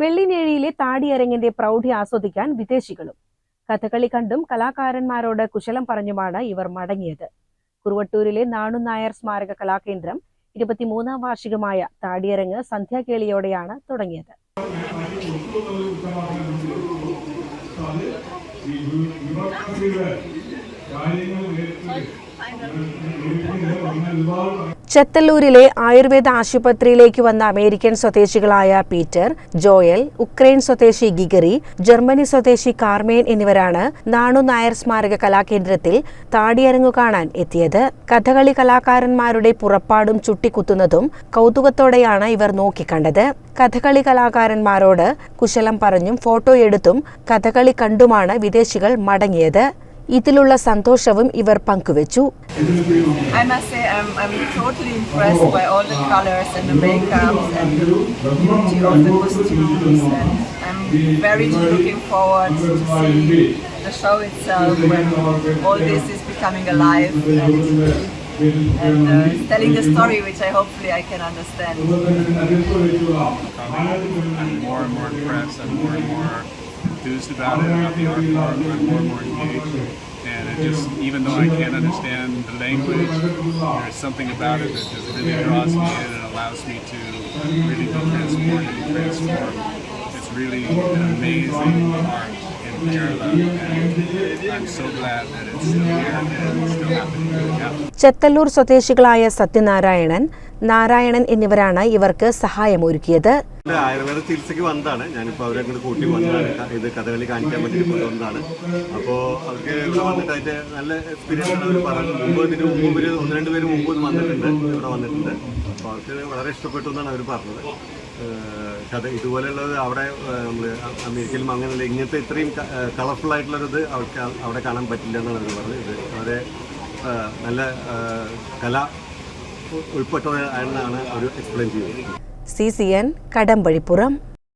വെള്ളിനേഴിയിലെ താടിയരങ്ങിന്റെ പ്രൗഢി ആസ്വദിക്കാൻ വിദേശികളും. കഥകളി കണ്ടും കലാകാരന്മാരോട് കുശലം പറഞ്ഞുമാണ് ഇവർ മടങ്ങിയത്. കുറുവട്ടൂരിലെ നാണു നായർ സ്മാരക കലാകേന്ദ്രം ഇരുപത്തിമൂന്നാം വാർഷികമായ താടിയരങ്ങ് സന്ധ്യാകേളിയോടെയാണ് തുടങ്ങിയത്. ചെത്തല്ലൂരിലെ ആയുർവേദ ആശുപത്രിയിലേക്ക് വന്ന അമേരിക്കൻ സ്വദേശികളായ പീറ്റർ ജോയൽ ഉക്രൈൻ സ്വദേശി ഗിഗറി ജർമ്മനി സ്വദേശി കാർമേൻ എന്നിവരാണ് നാണു നായർ സ്മാരക കലാകേന്ദ്രത്തിൽ താടിയരങ്ങു കാണാൻ എത്തിയത്. കഥകളി കലാകാരന്മാരുടെ പുറപ്പാടും ചുട്ടിക്കുത്തുന്നതും കൗതുകത്തോടെയാണ് ഇവർ നോക്കിക്കണ്ടത്. കഥകളി കലാകാരന്മാരോട് കുശലം പറഞ്ഞും ഫോട്ടോയെടുത്തും കഥകളി കണ്ടുമാണ് വിദേശികൾ മടങ്ങിയത്. ഇതിലുള്ള സന്തോഷവും ഇവർ പങ്കുവച്ചു I must say I'm, I'm totally impressed by all the colors and the makeups and the beauty of the costumes and I'm very looking forward to see the show itself when all this is becoming alive and, and uh, telling the story which I hopefully I can understand. I'm more and more impressed. I'm more and more enthused about it, about the art form. I'm more and more engaged. And it just, even though I can't understand the language, there's something about it that just really draws me in and allows me to really be transported and transformed. It's really an amazing art in Kerala. And I'm so glad that it's still here and still happening now. Chethallur സ്വദേശികളായ സത്യനാരായണൻ നാരായണൻ എന്നിവരാണ് ഇവർക്ക് സഹായമൊരുക്കിയത്. ആയുർവേദ ചികിത്സയ്ക്ക് വന്നതാണ്. ഞാനിപ്പോൾ അവരെ അങ്ങോട്ട് കൂട്ടി വന്നതാണ്. ഇത് കഥകളി കാണിക്കാൻ വേണ്ടി വന്നതാണ്. അപ്പോൾ അവർക്ക് വന്നിട്ട് അതിന്റെ നല്ല എക്സ്പീരിയൻസ് അവർ പറഞ്ഞു മുമ്പ് ഇതിന് മുമ്പ് ഒരു ഒന്ന് രണ്ട് പേര് മുമ്പ് വന്നിട്ടുണ്ട്. ഇവിടെ വന്നിട്ടുണ്ട്. അപ്പോൾ അവർക്ക് വളരെ ഇഷ്ടപ്പെട്ടു എന്നാണ് അവർ പറഞ്ഞത്. കഥ ഇതുപോലെയുള്ളത് അവിടെ നമ്മൾ അമേരിക്കയിലും അങ്ങനെയുള്ള ഇങ്ങനത്തെ ഇത്രയും കളർഫുൾ ആയിട്ടുള്ളൊരിത് അവർക്ക് അവിടെ കാണാൻ പറ്റില്ല എന്നാണ് അവർ പറഞ്ഞത്. ഇത് വളരെ നല്ല കല ഉൾപ്പെട്ടത് എന്നാണ് അവർ എക്സ്പ്ലെയിൻ ചെയ്തത് സി സി എൻ കടമ്പഴിപ്പുറം.